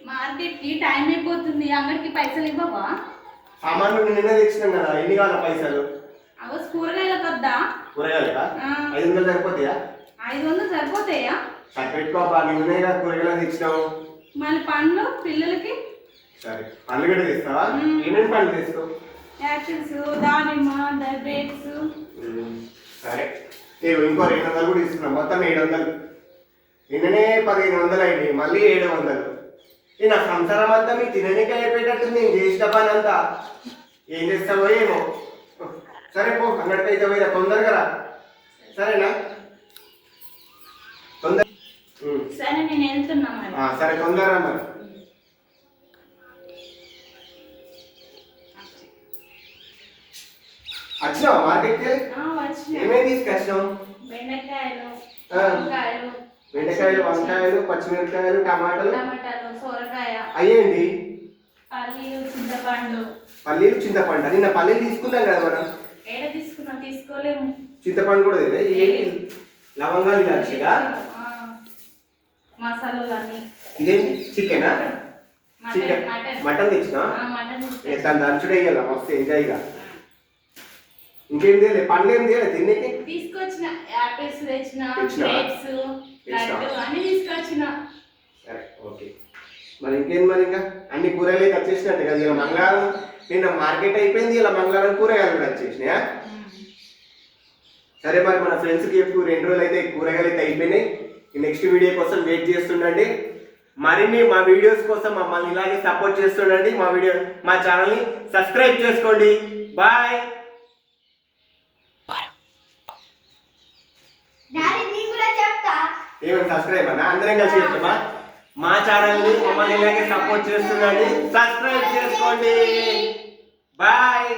మార్కెట్కి టైం అయిపోతుంది అంగడికి పైసలు ఇవ్వవా? సామాన్లు నిన్న తెచ్చినాం కదా ఎన్ని కావాలి పైసలు? అవ కూరగాయలకు వద్దా కూరగాయలకా ఆ, ఐదు వందలు సరిపోతాయా? ఐదు వందలు సరిపోతాయా? సరే పెట్టుకోపా నిన్నే కదా కూరగాయలు తెచ్చినావు. మళ్ళీ పండ్లు పిల్లలకి? సరే పండ్లు గడ్డ తెస్తావా? మ్మ్. ఏమేమి పండ్లు తెస్తావు? యాపిల్స్ దానిమ్మ గ్రేప్స్. సరే నేను ఇంకో రెండు వందలు కూడా ఇస్తున్నాం మొత్తం ఏడు వందలు. నిన్ననే పదిహేను వందలు అయింది మళ్ళీ ఏడు వందలు. ఈ నా సంసారం అంతా మీ తిననీకి అయిపోయేటట్టు నేను చేసిన పని అంతా. ఏం చేస్తావో ఏమో. సరే పో అన్నట్టు అయితే పోయినా తొందరగా రా. సరేనా? తొందర. సరే నేను వెళ్తున్నా సరే తొందరగా మరి. వచ్చినావా మార్కెట్కి? ఏమేమి తీసుకొచ్చినావు. వంకాయలు బెండకాయలు వంకాయలు పచ్చిమిరపకాయలు టమాటాలు? టమాటాలు సొరకాయ. అయ్యేంటి? పల్లీలు చింతపండు. పల్లీలు చింతపండు. నిన్న పల్లీలు తీసుకున్నాం కదా మనం. ఏడ తీసుకున్నా? తీసుకోలేము. చింతపండు కూడా ఏంటి లవంగాలు ఇలాచిగా మసాలాలు అన్ని ఇదేంటి? చికెనా? చికెన్. మటన్. తెచ్చినా. దాని దంచుడే ఇయ్యాల? మస్తు ఎంజాయ్గా ఇంకేం తెలియదు పండ్లు ఏం తెలియదు తిన్నికి తీసుకొచ్చిన. యాపిల్స్ తెచ్చిన? గ్రేప్స్ అన్ని తీసుకొచ్చిన. సరే ఓకే. మరి ఇంకేం మరి ఇంకా? అన్ని కూరగాయలు వచ్చేసినట్టు కదా ఇలా మంగళవారం. నిన్న మార్కెట్ అయిపోయింది ఇలా మంగళవారం కూరగాయలు కూడా వచ్చేసినాయా సరే మరి మన ఫ్రెండ్స్కి చెప్పు రెండు రోజులు అయితే కూరగాయలు అయితే అయిపోయినాయి. నెక్స్ట్ వీడియో కోసం వెయిట్ చేస్తుండండి. మరిన్ని మా వీడియోస్ కోసం మమ్మల్ని ఇలాగే సపోర్ట్ చేస్తుండండి. మా వీడియో మా ఛానల్ని సబ్స్క్రైబ్ చేసుకోండి. బాయ్. ఏమైనా సబ్స్క్రైబ్ అన్న? అందరం కలిసి చెప్తామా? మా ఛానల్ని మమ్మల్ని ఇలాగే సపోర్ట్ చేస్తుందండి సబ్స్క్రైబ్ చేసుకోండి. బాయ్